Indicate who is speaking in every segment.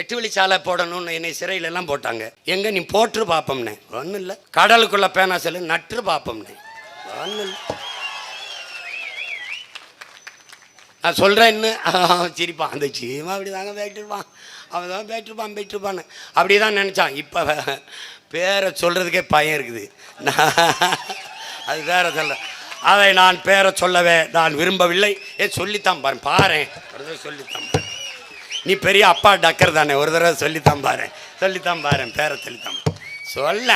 Speaker 1: எட்டு வழி சாலை போடணும்னு என்னை சிறையில எல்லாம் போட்டாங்க. எங்க நீ போட்டு பார்ப்போம்னே ஒன்றும் இல்லை. கடலுக்குள்ள பேனா செல்லு நட்டு பார்ப்போம்னே ஒன்றும் இல்லை. நான் சொல்கிறேன் இன்னும் சிரிப்பான். அந்த சீமா அப்படி தாங்க போயிட்டுருப்பான் அவன் தான் பேட்டிருப்பான் பேட்டிருப்பான்னு அப்படி தான் நினச்சான். இப்போ பேரை சொல்கிறதுக்கே பயம் இருக்குது. நான் அது வேற சொல்ல. அதை நான் பேரை சொல்லவே நான் விரும்பவில்லை. ஏ சொல்லித்தான் பாரு. பாரு சொல்லித்தான் பாரு. நீ பெரிய அப்பா டக்கர் தானே ஒரு தடவை சொல்லித்தான் பாரு. சொல்லித்தான் பாரு பேரை சொல்லித்தான் பாரு. சொல்ல.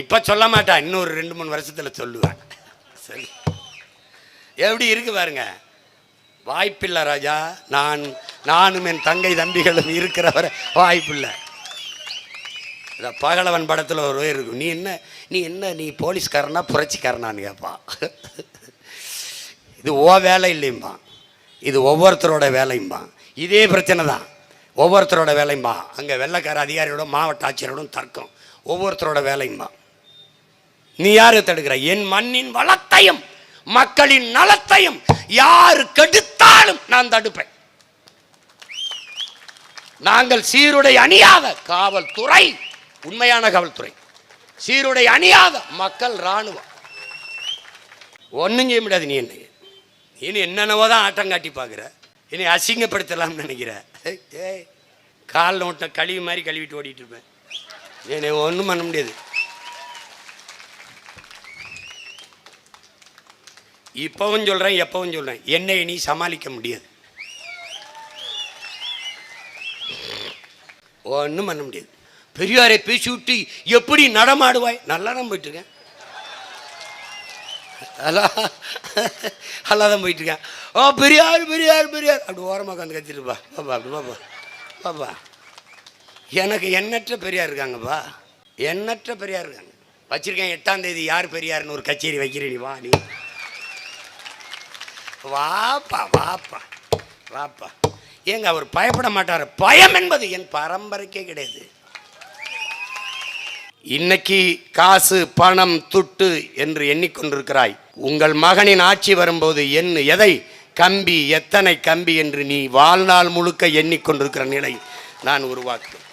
Speaker 1: இப்போ சொல்ல மாட்டான் இன்னொரு ரெண்டு மூணு வருஷத்தில் சொல்லுவேன் சரி எப்படி இருக்கு பாருங்க? வாய்ப்பில்லை ராஜா. நான் நானும் என் தங்கை தம்பிகளும் இருக்கிறவரை வாய்ப்பில்லை. இந்த பகலவன் படத்தில் ஒரு வரி இருக்கும். நீ என்ன நீ என்ன நீ போலீஸ்காரனா புரட்சிக்காரனான்னு கேட்பான் இது ஓ வேலை இல்லைம்பா இது ஒவ்வொருத்தரோட வேலையும்பான் இதே பிரச்சனை தான் ஒவ்வொருத்தரோட வேலையும்பா. அங்கே வெள்ளைக்கார அதிகாரியோட மாவட்ட ஆட்சியரோடும் தர்க்கம். ஒவ்வொருத்தரோட வேலையும்பா. நீ யாரு தடுக்கிற? என் மண்ணின் வளத்தையும் மக்களின் நலத்தையும் யாரு கெடுத்தாலும் நான் தடுப்பேன். நாங்கள் சீருடை அணியாத காவல்துறை உண்மையான காவல்துறை. சீருடை அணியாத மக்கள் ராணுவம் ஒன்றும் செய்ய முடியாது நீ என்ன நீ என்னென்னவோ தான் ஆட்டம் காட்டி பார்க்குற? இனி அசிங்கப்படுத்தலாம்னு நினைக்கிறேன். ஏய், காலில் ஒட்ட கழுவி மாதிரி கழுவிட்டு ஓடிட்டு இருப்பேன். என்னை ஒன்றும் பண்ண முடியாது. இப்பவும் சொல்கிறேன் எப்பவும் சொல்கிறேன் என்னை நீ சமாளிக்க முடியாது. ஒன்றும் பண்ண முடியாது. பெரியாரை பேசி விட்டு எப்படி நடமாடுவாய்? நல்லா தான் போயிட்டுருக்கேன் அதெல்லாம் நல்லா தான் போயிட்டுருக்கேன். ஓ பெரியார் பெரியார் பெரியார். அப்படி ஓரமாக உட்காந்து கத்திருப்பா பாப்பா அப்படி பாப்பா. பாப்பா. எனக்கு எண்ணற்ற பெரியார் இருக்காங்கப்பா எண்ணற்ற பெரியார் இருக்காங்க. வச்சிருக்கேன் எட்டாம் தேதி யார் பெரியார்னு ஒரு கச்சேரி வைக்கிறேன் நீ வா நீ. வாப்பா வாப்பா வாப்பா. ஏங்க அவர் பயப்பட மாட்டார். பயம் என்பது என் பரம்பரைக்கே கிடையாது. இன்னைக்கு காசு பணம் துட்டு என்று எண்ணிக்கொண்டிருக்கிறாய். உங்கள் மகனின் ஆட்சி வரும்போது என் எதை? கம்பி எத்தனை கம்பி என்று நீ வாழ்நாள் முழுக்க எண்ணிக்கொண்டிருக்கிற நிலை நான் உருவாக்குவேன்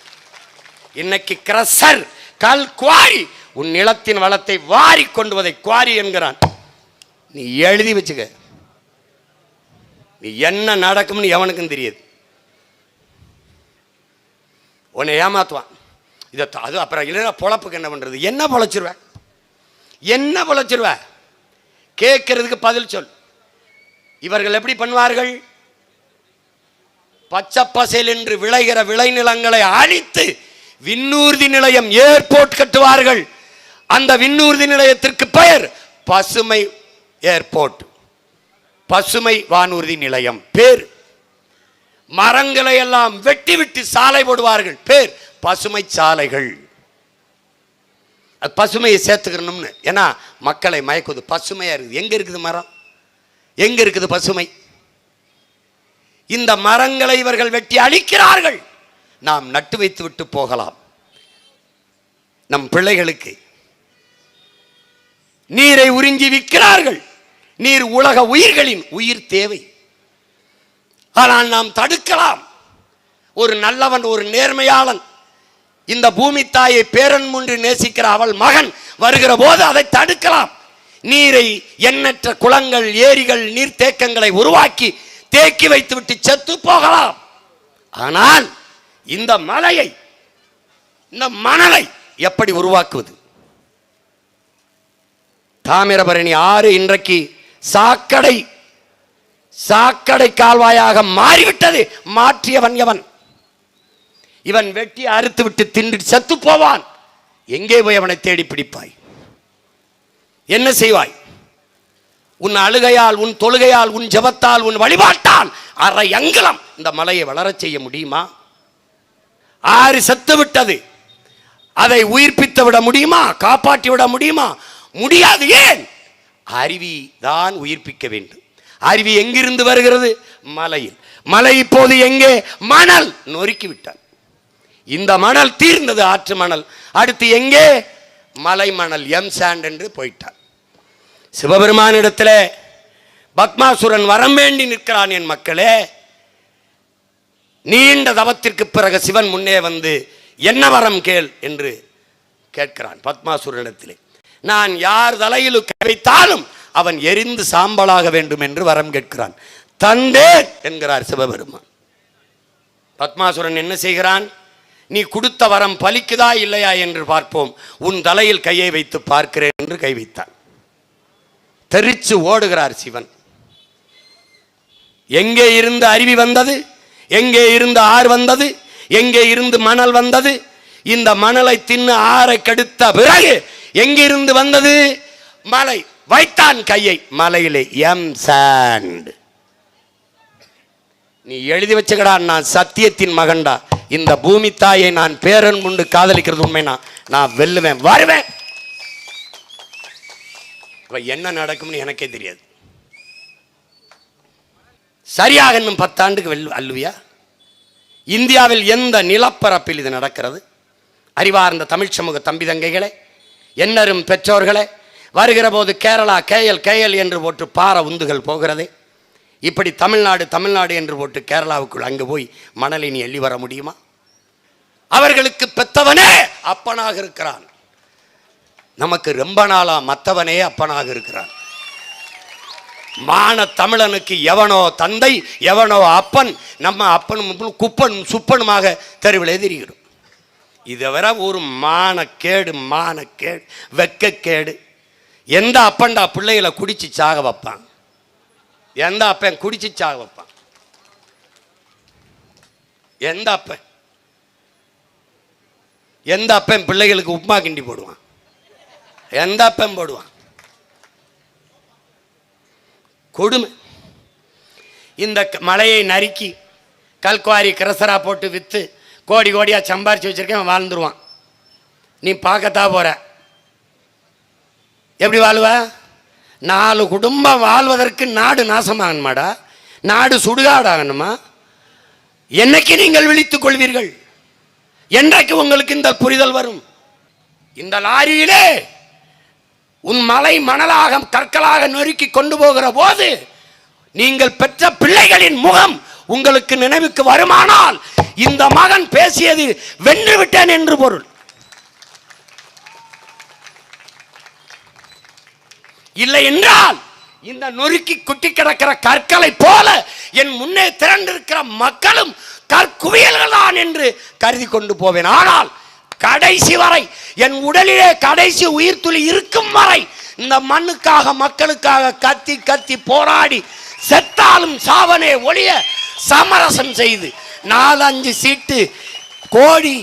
Speaker 1: இன்னைக்கு கிரசர் கல் குவாரி உன் நிலத்தின் வளத்தை வாரி கொண்டு வதை குவாரி என்கிறான். நீ எழுதி வச்சுக்க. நீ என்ன நடக்கும்னு எவனுக்கும் தெரியாது. உன்னை ஏமாத்துவான். இதை அது அப்புறம் இல்லைன்னா பொழப்புக்கு என்ன பண்ணுறது என்ன பொழைச்சிருவேன் என்ன பொழைச்சிருவ? கேட்கறதுக்கு பதில் சொல். இவர்கள் எப்படி பண்ணுவார்கள்? பச்சை பசேல் என்று விளைகிற விளைநிலங்களை அழித்து விண்ணூர்தி நிலையம் ஏர்போர்ட் கட்டுவார்கள். அந்த விண்ணூர்தி நிலையத்திற்கு பெயர் பசுமை ஏர்போர்ட். பசுமை வானூர்தி நிலையம். பேர். மரங்களை எல்லாம் வெட்டி விட்டு சாலை போடுவார்கள். பேர் பசுமை சாலைகள் அது பசுமையை சேர்த்துக்கணும்னு. ஏன்னா மக்களை மயக்குது பசுமையாக இருக்குது. எங்கே இருக்குது மரம்? எங்கே இருக்குது பசுமை? இந்த மரங்களை இவர்கள் வெட்டி அழிக்கிறார்கள். நாம் நட்டு வைத்து விட்டு போகலாம். நம் பிள்ளைகளுக்கு நீரை உறிஞ்சி விற்கிறார்கள். நீர் உலக உயிர்களின் உயிர் தேவை. ஆனால் நாம் தடுக்கலாம். ஒரு நல்லவன் ஒரு நேர்மையாளன் இந்த பூமி தாயை பேரன் முன்று நேசிக்கிற அவள் மகன் வருகிற போது அதை தடுக்கலாம். நீரை எண்ணற்ற குளங்கள் ஏரிகள் நீர்த்தேக்கங்களை உருவாக்கி தேக்கி வைத்துவிட்டு செத்து போகலாம். ஆனால் இந்த மலையை இந்த மணலை எப்படி உருவாக்குவது? தாமிரபரணி ஆறு இன்றைக்கு சாக்கடை சாக்கடை கால்வாயாக மாறிவிட்டது. மாற்றியவன் எவன்? இவன் வெட்டி அறுத்து விட்டு தின்று சத்து போவான். எங்கே போய் அவனை தேடி பிடிப்பாய்? என்ன செய்வாய்? உன் அழுகையால் உன் தொழுகையால் உன் ஜபத்தால் உன் வழிபாட்டால் அரை அங்கலம் இந்த மலையை வளரச் செய்ய முடியுமா? ஆறு செத்து விட்டது. அதை உயிர்ப்பித்து விட முடியுமா? காப்பாற்றி விட முடியுமா? முடியாது ஏன்? அருவி தான் உயிர்ப்பிக்க வேண்டும். அருவி எங்கிருந்து வருகிறது? மலையில். மலை இப்போது எங்கே? மணல் நொறுக்கி விட்டான். இந்த மணல் தீர்ந்தது ஆற்று மணல். அடுத்து எங்கே? மலை மணல் எம் சாண்ட் என்று போயிட்டார் சிவபெருமானிடத்தில் பத்மாசுரன் வரம் வேண்டி நிற்கிறான் என் மக்களே. நீண்ட தவத்திற்கு பிறகு சிவன் முன்னே வந்து என்ன வரம் கேள்? என்று கேட்கிறான் பத்மாசுரனிடத்திலே. நான் யார் தலையில் கை வைத்தாலும் அவன் எரிந்து சாம்பலாக வேண்டும் என்று வரம் கேட்கிறான். தந்தேன்! என்கிறார் சிவபெருமான். பத்மாசுரன் என்ன செய்கிறான்? நீ கொடுத்த வரம் பலிக்குதா இல்லையா என்று பார்ப்போம். உன் தலையில் கையை வைத்து பார்க்கிறேன் என்று கை வைத்தான். தெரிச்சு ஓடுகிறார் சிவன். எங்கே இருந்து அருவி வந்தது? எங்கே இருந்து ஆறு வந்தது? எங்கே இருந்து மணல் வந்தது? இந்த மணலை தின்னு ஆறை கெடுத்த பிறகு எங்கிருந்து வந்தது? மலை. வைத்தான் கையை மலையிலே. எம் சாண்ட் நீ எழுதி வச்சுக்கடா நான் சத்தியத்தின் மகன்டா. இந்த பூமி தாயை நான் பேரன் முண்டு காதலிக்கிறது உண்மைனா நான் வெல்லுவேன் வருவேன். இப்ப என்ன நடக்கும்னு எனக்கே தெரியாது. சரியாக இன்னும் பத்தாண்டுக்கு வெல் அல்லுவியா? இந்தியாவில் எந்த நிலப்பரப்பில் இது நடக்கிறது? அறிவார்ந்த தமிழ் சமூக தம்பி தங்கைகளே என்னரும் பெற்றோர்களே வருகிற போது கேரளா கேஎல் கேஎல் என்று போட்டு பார உந்துகள் போகிறதே. இப்படி தமிழ்நாடு தமிழ்நாடு என்று போட்டு கேரளாவுக்குள் அங்கு போய் மணலை நீ எள்ளி வர முடியுமா? அவர்களுக்கு பெத்தவனே அப்பனாக இருக்கிறான். நமக்கு ரொம்ப நாளா மத்தவனே அப்பனாக இருக்கிறான். மான தமிழனுக்கு எவனோ தந்தை எவனோ அப்பன் நம்ம அப்பனும் குப்பனும் சுப்பனுமாக தெருவில் எதிரிகிறோம் இதை வர ஒரு மானக்கேடு மானக்கேடு வெக்கக்கேடு. எந்த அப்பன்டா பிள்ளைகளை குடிச்சு சாக வைப்பான்? எந்த அப்பன் குடிச்சு சாக வைப்பான்? எந்த அப்பன்? எந்த அப்பன் பிள்ளைகளுக்கு உப்புமா கிண்டி போடுவான்? எந்த அப்பன் போடுவான்? கொடுமை. இந்த க- மலையை நறுக்கி கல்குவாரி கிரசரா போட்டு விற்று கோடி கோடியாக சம்பாரிச்சு வச்சிருக்கேன் வாழ்ந்துருவான். நீ பார்க்கத்தா போற. எப்படி வாழ்வ? நாலு குடும்பம் வாழ்வதற்கு நாடு நாசமாகணுமாடா? நாடு சுடுகாடாகணுமா? என்னைக்கு நீங்கள் விழித்துக் கொள்வீர்கள்? என்றைக்கு உங்களுக்கு இந்த புரிதல் வரும்? இந்த லாரியிலே உன் மலை மணலாக கற்களாக நொறுக்கி கொண்டு போகிற போது நீங்கள் பெற்ற பிள்ளைகளின் முகம் உங்களுக்கு நினைவுக்கு வருமானால் இந்த மகன் பேசியது வென்று விட்டேன் என்று பொருள். இல்லை என்றால் இந்த நொறுக்கி குட்டி கிடக்கிற கற்களை போல என் முன்னே திரண்டிருக்கிற மக்களும் கற்குவியல்கள் தான் என்று கருதி கொண்டு போவேன். ஆனால் கடைசி வரை என் உடலிலே கடைசி உயிர் துளி இருக்கும் வரை இந்த மண்ணுக்காக மக்களுக்காக கத்தி கத்தி போராடி செத்தாலும் சாவனே ஒளிய சமரசம் செய்து நாலஞ்சு சீட்டு கோடி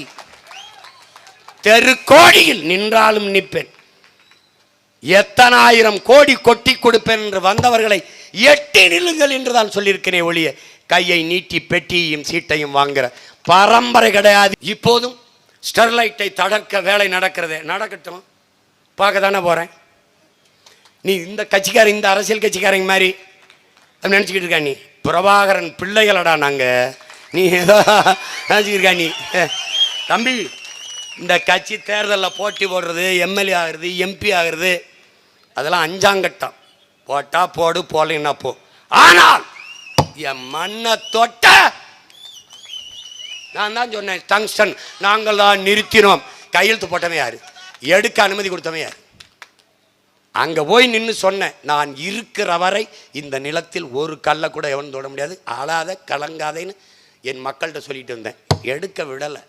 Speaker 1: தெரு கோடியில் நின்றாலும் நிற்பேன். எத்தனாயிரம் கோடி கொட்டி கொடுப்பேன் என்று வந்தவர்களை எட்டி நில்லுங்கள் என்றுதான் சொல்லியிருக்கிறேன் ஒழிய கையை நீட்டி பெட்டியையும் சீட்டையும் வாங்குற பரம்பரை கிடையாது. இப்போதும் ஸ்டெர்லைட்டை தடர்க்க வேலை நடக்கிறது. நடக்கட்டும். பார்க்க தானே போகிறேன் நீ இந்த கட்சிக்காரன் இந்த அரசியல் கட்சிக்காரங்க மாதிரி அப்படி நினச்சிக்கிட்டு இருக்கா நீ. பிரபாகரன் பிள்ளைகளடா நாங்கள் நீ ஏதோ நினச்சிக்கிருக்கா நீ. தம்பி இந்த கட்சி தேர்தலில் போட்டி போடுறது எம்எல்ஏ ஆகிறது எம்பி ஆகிறது அதெல்லாம் அஞ்சாங்கட்டம் போட்டால் போடு போடலைன்னா போ. ஆனால் என் மண்ணை தொட்ட. நான் தான் சொன்னேன் டங்ஸ்டன் நாங்கள் தான் நிறுத்தினோம். கையெழுத்து போட்டவன் யாரு? எடுக்க அனுமதி கொடுத்தவன் யாரு? அங்கே போய் நின்று சொன்னேன் நான் இருக்கிற வரை இந்த நிலத்தில் ஒரு கல்லை கூட எவன் தொட முடியாது. அழாத கலங்காதேன்னு என் மக்கள்கிட்ட சொல்லிட்டு இருந்தேன். எடுக்க விடலை.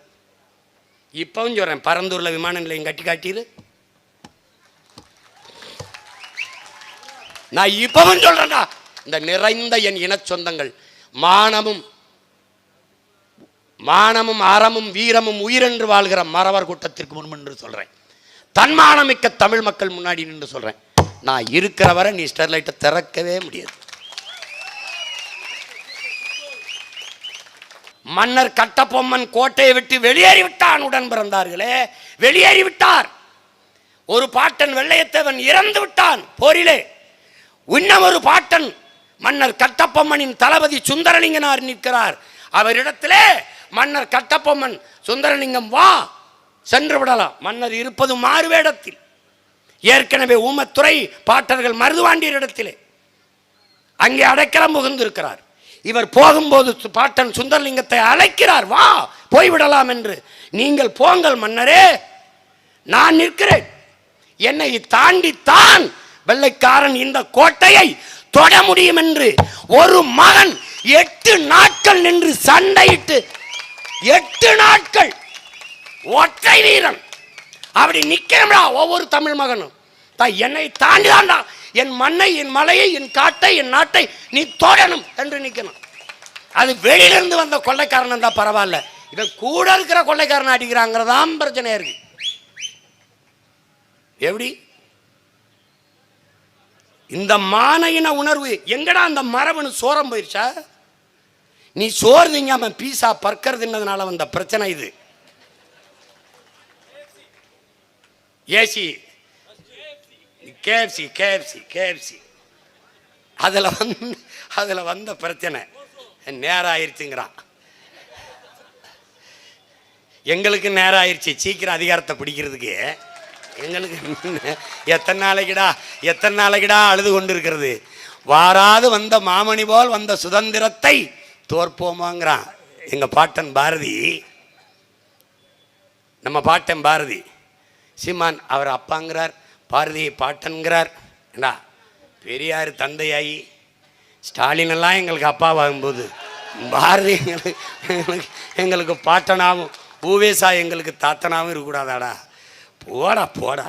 Speaker 1: இப்போவும் சொல்கிறேன் பரந்தூரில் விமான நிலையம் கட்டி காட்டிடு நான் இப்பவும் சொல்கிறேன்டா இந்த நிறைந்த என் இனச் சொந்தங்கள் மானமும் மானமும் அறமும் வீரமும் உயிரென்று வாழ்கிற மறவர் கூட்டத்திற்கு முன் என்று சொல்றேன். தன்மானமிக்க தமிழ் மக்கள் முன்னாடி நின்று சொல்றேன். நான் இருக்கிற வரை நீ ஸ்டெர்லைட்டை திறக்கவே முடியாது. மன்னர் கட்டபொம்மன் கோட்டையை விட்டு வெளியேறி விட்டான் உடன் பிறந்தார்களே. வெளியேறி விட்டார் ஒரு பாட்டன் வெள்ளையத்தேவன் இறந்து விட்டான் போரிலே. இன்னும் ஒரு பாட்டன் மன்னர் கட்டப்பொம்மனின் தளபதி சுந்தரலிங்கனார் நிற்கிறார். அவரிடத்திலே மன்னர் கட்டப்பொம்மன் சுந்தரலிங்கம் வா சென்று விடலாம். மன்னர் இருப்பது மாறுவேடத்தில். ஏற்கனவே ஊமத்துறை பாட்டர்கள் மருதுவாண்டியர் இடத்திலே அங்கே அடைக்கலம் புகுந்திருக்கிறார். இவர் போகும்போது சு- பாட்டன் சுந்தரலிங்கத்தை அழைக்கிறார். வா போய்விடலாம் என்று. நீங்கள் போங்கள் மன்னரே நான் நிற்கிறேன். என்னை தாண்டித்தான் வெள்ளைக்காரன் இந்த கோட்டையை தொட முடியும் என்று ஒரு மகன் எட்டு நாட்கள் நின்று சண்டையிட்டு எட்டு நாட்கள் ஒற்றை வீரன். அப்படி நிக்கிறா ஒவ்வொரு தமிழ் மகனும். தான் என்னை தாண்டிதான்டா என் மண்ணை என் மலையை என் காட்டை என் நாட்டை நீ தொடணும் என்று நிற்கணும் அது வெளியிலிருந்து வந்த கொள்ளைக்காரன் இருந்தால் பரவாயில்ல. இவன் கூட இருக்கிற கொள்ளைக்காரன் அடிக்கிறாங்கிறதான் பிரச்சனையாக இருக்கு. எப்படி? இந்த மான இன உணர்வு எங்கடா அந்த மரபணு சோரம் போயிடுச்சா நீ சோறு திங்காம பீஸா பர்க்கர் தின்னதுனால வந்த பிரச்சனை இது. ஏசி. KFC KFC KFC. அதில் வந்து அதில் வந்த பிரச்சனை. நேரம் ஆயிடுச்சுங்கிறான் எங்களுக்கு நேரம் ஆயிடுச்சு சீக்கிரம் அதிகாரத்தை பிடிக்கிறதுக்கு. எங்களுக்கு எத்தனை நாளைக்குடா எத்தனை நாளைக்குடா அழுது கொண்டு இருக்கிறது வாராது வந்த மாமணி போல் வந்த சுதந்திரத்தை தோற்போமாங்கிறான். எங்கள் பாட்டன் பாரதி. நம்ம பாட்டன் பாரதி. சீமான் அவர் அப்பாங்கிறார் பாரதியை பாட்டன்கிறார். ஏண்டா பெரியார் தந்தையாயி ஸ்டாலின் எல்லாம் எங்களுக்கு அப்பாவாகும்போது பாரதி எங்களுக்கு எங்களுக்கு எங்களுக்கு பாட்டனாகவும் பூவேசா எங்களுக்கு தாத்தனாகவும் இருக்கக்கூடாதாடா? போடா போடா